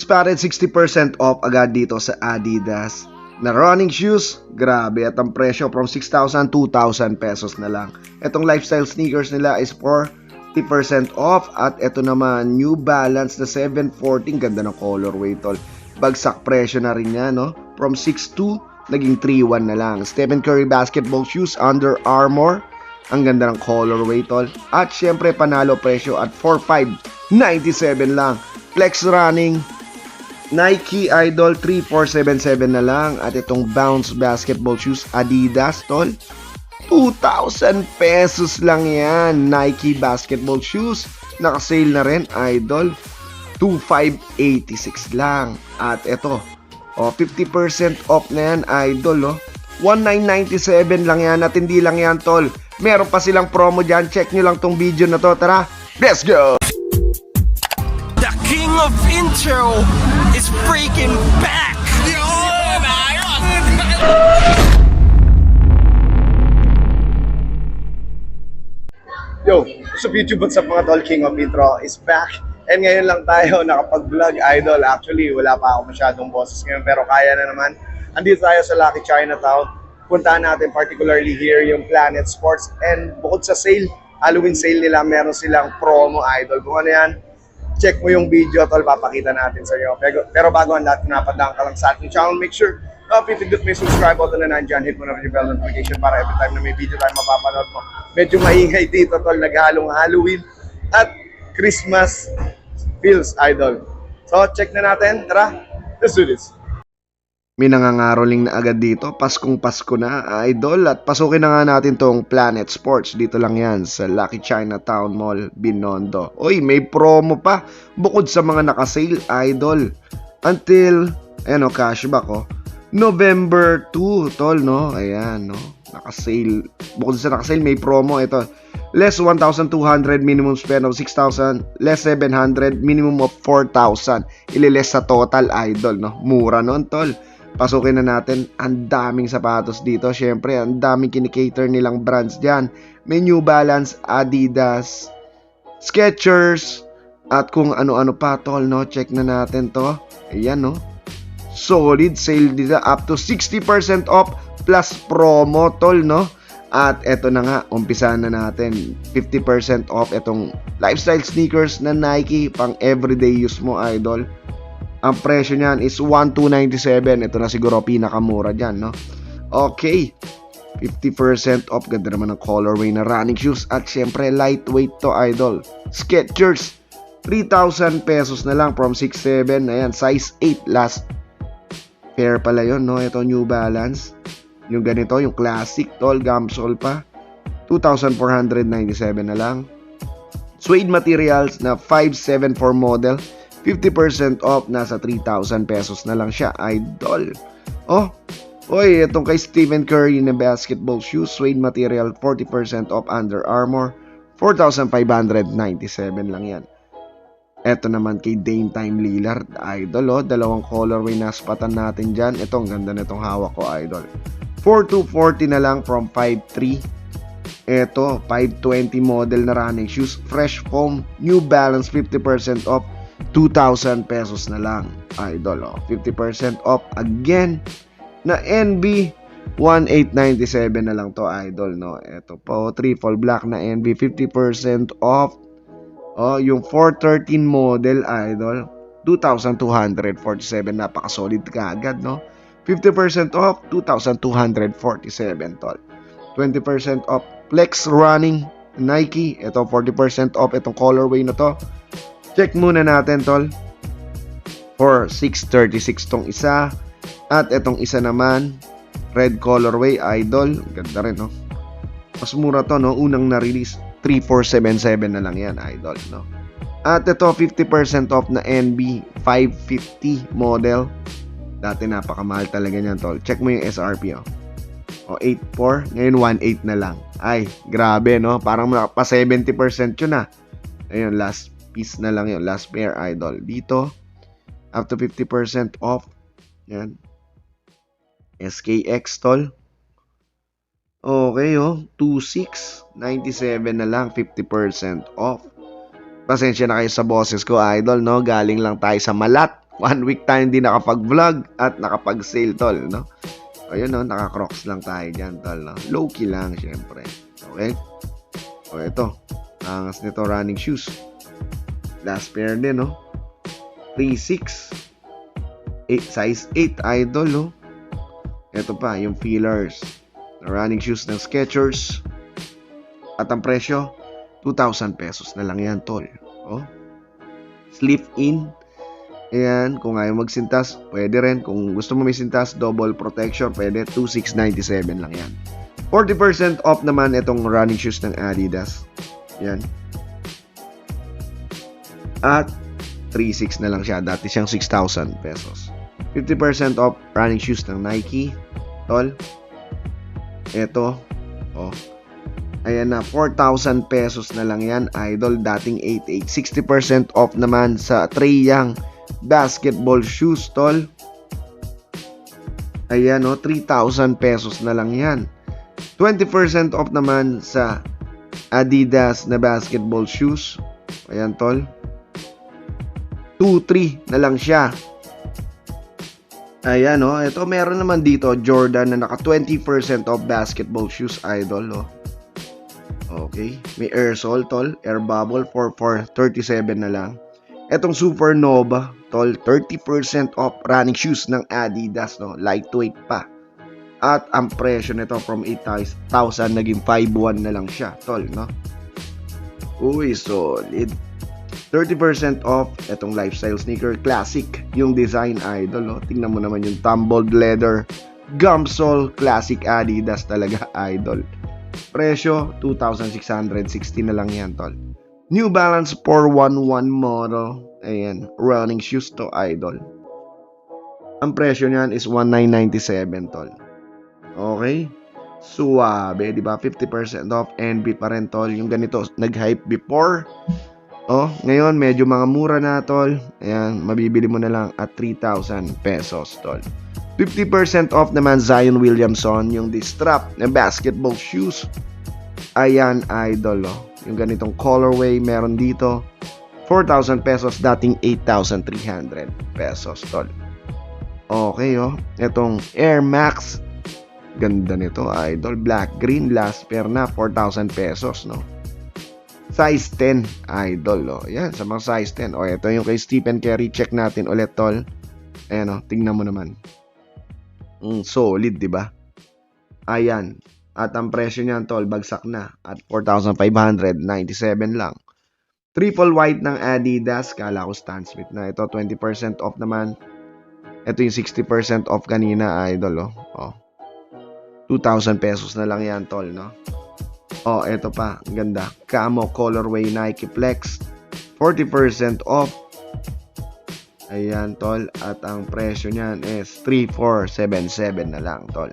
Spotted 60% off agad dito sa Adidas na running shoes, grabe at ang presyo from 6,000, 2,000 pesos na lang. Itong lifestyle sneakers nila is 40% off at ito naman New Balance na 714, ganda ng colorway tol. Bagsak presyo na rin yan, no? From 6,2 naging 3,1 na lang. Stephen Curry basketball shoes, Under Armour, ang ganda ng colorway tol. At syempre panalo presyo at 4,597 lang. Flex running, Nike Idol 3477 na lang. At itong Bounce basketball shoes Adidas tol. 2,000 pesos lang yan. Nike basketball shoes. Naka-sale na rin Idol. 2,586 lang. At ito oh, 50% off na yan Idol oh. 1,997 lang yan at hindi lang yan tol. Meron pa silang promo dyan. Check nyo lang tong video na to. Tara let's go! The king of intro freaking back! Yo, what's up YouTube? What's up mga tol? King of Intro is back. And ngayon lang tayo nakapag-vlog idol. Actually, wala pa ako masyadong boses ngayon pero kaya na naman. Andito tayo sa Lucky Chinatown. Puntahan natin particularly here yung Planet Sports. And bukod sa sale, Halloween sale nila, meron silang promo idol. Kung ano yan, check mo yung video tol, papakita natin sa iyo. Pero, pero bago ang lahat, napadaan ka lang sa ating channel, make sure uh, pipindot mo subscribe button na nandyan, hit mo na rin yung bell notification para every time na may video tayo mapapanood mo. Medyo maingay dito tol, naghalong Halloween at Christmas feels idol. So check na natin, tara, let's do this. May nangangaroling na agad dito, Paskong Pasko na, idol. At pasukin na nga natin tong Planet Sports. Dito lang yan sa Lucky Chinatown Mall, Binondo. Oy, may promo pa. Bukod sa mga nakasale, idol. Until, ayan o, cashback o. November 2, tol, no? Ayan, no? Nakasale. Bukod sa nakasale, may promo. Ito, less 1,200, minimum spend of 6,000, less 700, minimum of 4,000. Ililess sa total, idol, no? Mura nun, tol. Pasukin na natin, ang daming sapatos dito. Syempre, ang daming kinikater nilang brands dyan. May New Balance, Adidas, Skechers, at kung ano-ano pa, tol, no? Check na natin to. Ayan, no? Solid sale dito, up to 60% off plus promo, tol, no? At eto na nga, umpisa na natin. 50% off itong lifestyle sneakers na Nike pang everyday use mo, idol. Ang presyo niyan is 1,297. Ito na siguro pinakamura dyan, no? Okay. 50% off. Ganda naman ng colorway na running shoes. At syempre, lightweight to, idol. Skechers. 3,000 pesos na lang from 6,700. Ayan, size 8 last pair pala yon no? Ito, New Balance. Yung ganito, yung classic, tall, gamsol pa. 2,497 na lang. Suede materials na 574 model. 50% off, nasa 3,000 pesos na lang siya, idol. Oh, oy, itong kay Stephen Curry na basketball shoes, suede material, 40% off Under Armour, 4,597 lang yan. Ito naman kay Dame Time Lillard, idol, oh, dalawang colorway na spatan natin dyan. Ito, ang ganda nitong hawak ko, idol. 4,240 na lang from 5,3. Ito, 520 model na running shoes, fresh foam, New Balance, 50% off, 2,000 pesos na lang. Idol, oh. 50% off again na NB 1897 na lang to idol no? Ito po triple black na NB 50% off. Oh yung 413 model idol 2,247 napaka solid kaagad no? 50% off 2,247 tol. 20% off flex running Nike. Ito 40% off itong colorway na to Check muna natin, tol. For 636 tong isa. At itong isa naman, red colorway, idol. Ganda rin, no? Mas mura to, no? Unang na-release, 3477 na lang yan, idol, no? At ito, 50% off na NB 550 model. Dati napakamahal talaga niyan, tol. Check mo yung SRP, oh. O, 84. Ngayon, 18 na lang. Ay, grabe, no? Parang pa 70% yun, ah. Ayun, last piece na lang yung last pair idol dito up to 50% off yan SKX tol okay oh 2697 na lang 50% off pasensya na kayo sa boses ko idol no galing lang tayo sa malat One week tayo hindi nakapag-vlog at nakapag-sale, tol, no? Ayun, no? Naka-crocs lang tayo dyan, tol, no? Low-key lang, syempre. Okay? O, ito. Angas nito running shoes. Last pair din, no? 3.6. 8, size 8, idol, no? Ito pa, yung feelers. Running shoes ng Skechers. At ang presyo, 2,000 pesos na lang yan, tol. Oh. Slip in. Ayan, kung ayaw magsintas, pwede rin. Kung gusto mo may sintas, double protection, pwede. 2,697 lang yan. 40% off naman itong running shoes ng Adidas. Yan. At 3,600 na lang siya. Dati siyang 6,000 pesos. 50% off running shoes ng Nike. Tol. Ito. Oh. Ayan na, 4,000 pesos na lang yan, idol. Dating 8,800. 60% off naman sa Trey Young basketball shoes, tol. Ayan, oh, 3,000 pesos na lang yan. 20% off naman sa Adidas na basketball shoes. Ayan, tol. 2-3 na lang siya. Ayan, oh. Ito, meron naman dito, Jordan na naka 20% off basketball shoes, idol, oh. Okay. May air sole, tol. Air bubble for 437 na lang. Etong Supernova, tol, 30% off running shoes ng Adidas, no? Lightweight pa. At ang presyo nito from 8,000 naging 5,1 na lang siya, tol, no? Uy, solid. 30% off etong lifestyle sneaker. Classic yung design idol oh. tingnan mo naman yung tumbled leather gum sole classic Adidas talaga idol. Presyo 2,660 na lang yan tol. New Balance 411 model. Ayan running shoes to idol. Ang presyo niyan is 1,997 tol. Okay? Suwabe di ba? 50% off NB pa rin tol. Yung ganito nag-hype before Oh, ngayon medyo mga mura na tol. Ayan, mabibili mo na lang at 3,000 pesos tol. 50% off naman Zion Williamson yung distrap na basketball shoes. Ayan, idol oh. Yung ganitong colorway meron dito. 4,000 pesos dating 8,300 pesos tol. Okay oh. Itong Air Max ganda nito idol black green last pair na 4,000 pesos no size 10 idol oh. Yan, sa mga size 10. O, ito yung kay Stephen Curry. Check natin ulit, tol. Ayan oh, tingnan mo naman. Mm, solid, di ba? Ayan. At ang presyo niyan, tol, bagsak na. At 4,597 lang. Triple white ng Adidas. Kala ko Stan Smith na. Ito, 20% off naman. Ito yung 60% off kanina, idol, oh. oh. 2,000 pesos na lang yan, tol, no? Oh, eto pa. Ang ganda. Camo Colorway Nike Flex. 40% off. Ayan, tol. At ang presyo niyan is 3477 na lang, tol.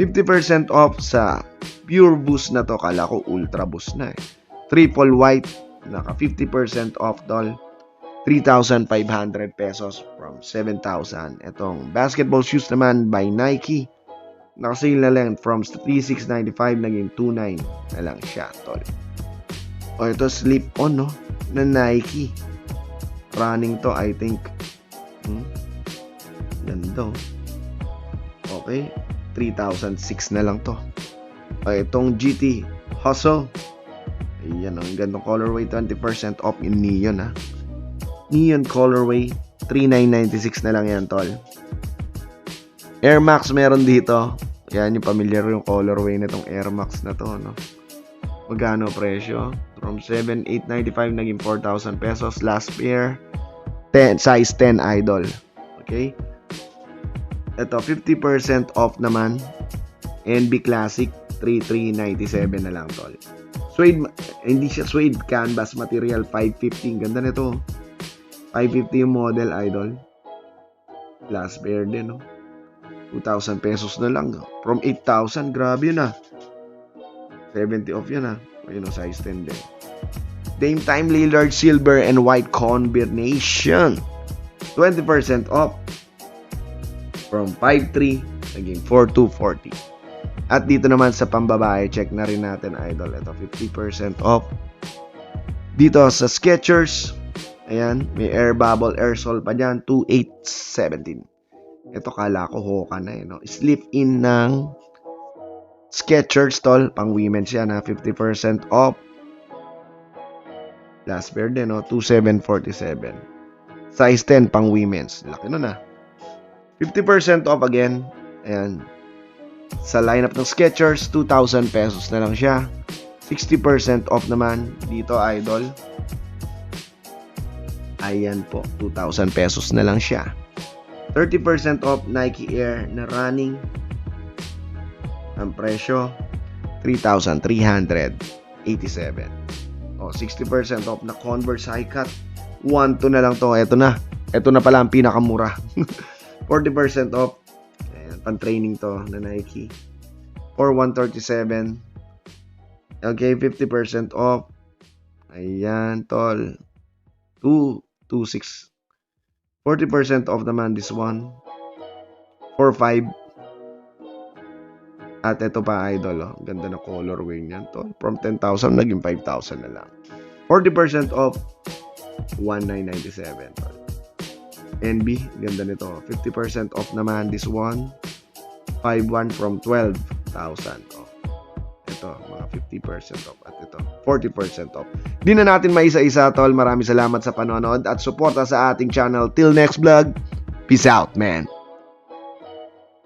50% off sa Pure Boost na to. Kala ko Ultra Boost na eh. Triple White. Naka 50% off, tol. 3,500 pesos from 7,000. Etong basketball shoes naman by Nike. Nakasale na lang from 3695 naging 29 na lang siya, tol. O ito slip on no na Nike. Running to, I think. Hmm? Ganda. oh. Okay, 3006 na lang to. O itong GT Hustle. Ayan, ang gandang colorway 20% off in neon ha. Neon colorway 3996 na lang yan, tol. Air Max meron dito. Yan yung familiar yung colorway nitong Air Max na to, no? Magkano presyo? From 7,895 naging 4,000 pesos last pair. 10, size 10 idol. Okay? Ito, 50% off naman. NB Classic 3,397 na lang, tol. Suede, hindi siya suede, canvas material 550. Ganda nito. 550 yung model, idol. Last pair din, no? 2,000 pesos na lang. From 8,000, grabe yun ah. 70 off yan ah. Ayun o, size 10 din. Dame Time Lillard Silver and White Combination. 20% off. From 5,3 naging 4,240. At dito naman sa pambabae, check na rin natin idol. Ito, 50% off. Dito sa Skechers. Ayan, may air bubble aerosol pa dyan, 2817. Ito kala ko Hoka na eh, no? Slip in ng Skechers tol, pang women's yan ha, 50% off. Last pair din, no? 2747. Size 10 pang women's. Laki nun ah. 50% off again. Ayan. Sa lineup ng Skechers, 2,000 pesos na lang siya. 60% off naman dito, idol. Ayan po, 2,000 pesos na lang siya. 30% off Nike Air na running. Ang presyo, 3,387. O, 60% off na Converse High Cut. 1 to na lang to. Ito na. Ito na pala ang pinakamura. 40% off. Ayan, pan-training to na Nike. For 137. Okay, 50% off. Ayan, tol. 2, 2, 6. 40% off naman this one. For 5. At ito pa, idol. Oh. Ganda na colorway niyan, tol. From 10,000, naging 5,000 na lang. 40% off. 1,997, tol. NB, ganda nito. 50% off naman this one. 5,1 from 12,000. Ito, mga 50% off. At ito, 40% off. Di na natin maisa-isa, tol. Maraming salamat sa panonood at suporta sa ating channel. Till next vlog, peace out, man.